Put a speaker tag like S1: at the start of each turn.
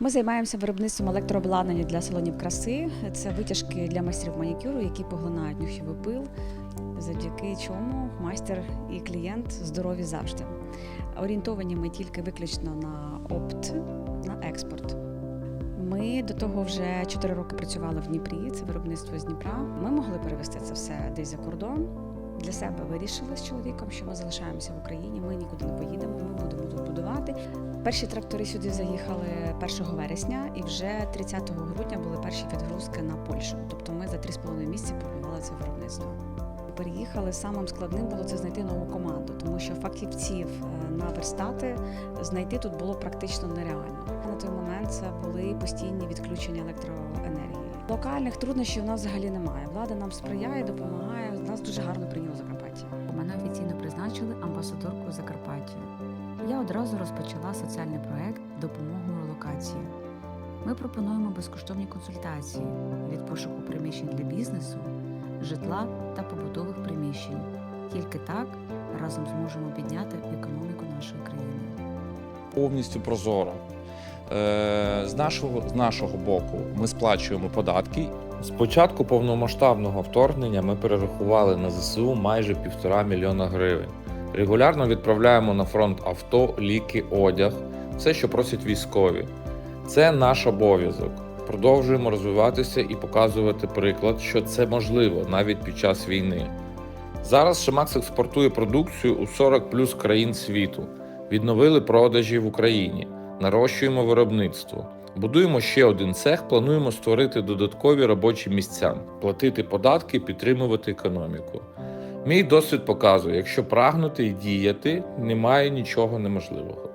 S1: Ми займаємося виробництвом електрообладнання для салонів краси. Це витяжки для майстрів манікюру, які поглинають нюховий пил, завдяки чому майстер і клієнт здорові завжди. Орієнтовані ми тільки виключно на опт, на експорт. Ми до того вже 4 роки працювали в Дніпрі, це виробництво з Дніпра. Ми могли перевести це все десь за кордон. Для себе вирішили з чоловіком, що ми залишаємося в Україні, ми нікуди не поїдемо, ми будемо тут будувати. Перші трактори сюди заїхали 1 вересня, і вже 30 грудня були перші відгрузки на Польщу. Тобто ми за 3,5 місяці побудували це виробництво. Переїхали самим складним було це знайти нову команду, тому що фахівців е, на верстати знайти тут було практично нереально. На той момент це були постійні відключення електроенергії. Локальних труднощів у нас взагалі немає. Влада нам сприяє, допомагає. Нас дуже гарно прийняло Закарпаття.
S2: Мене офіційно призначили амбасадоркою Закарпаття. Я одразу розпочала соціальний проект допомогу релокації. Ми пропонуємо безкоштовні консультації від пошуку приміщень для бізнесу, житла та побутових приміщень. Тільки так разом зможемо підняти економіку нашої країни.
S3: повністю прозоро. Е, З нашого, з нашого боку ми сплачуємо податки.
S4: З початку повномасштабного вторгнення ми перерахували на ЗСУ майже півтора мільйона гривень. Регулярно відправляємо на фронт авто, ліки, одяг, все, що просять військові. Це наш обов'язок. Продовжуємо розвиватися і показувати приклад, що це можливо навіть під час війни. Зараз Шимакс експортує продукцію у 40 плюс країн світу. Відновили продажі в Україні, нарощуємо виробництво. Будуємо ще один цех, плануємо створити додаткові робочі місця, платити податки, підтримувати економіку. Мій досвід показує, якщо прагнути і діяти, немає нічого неможливого.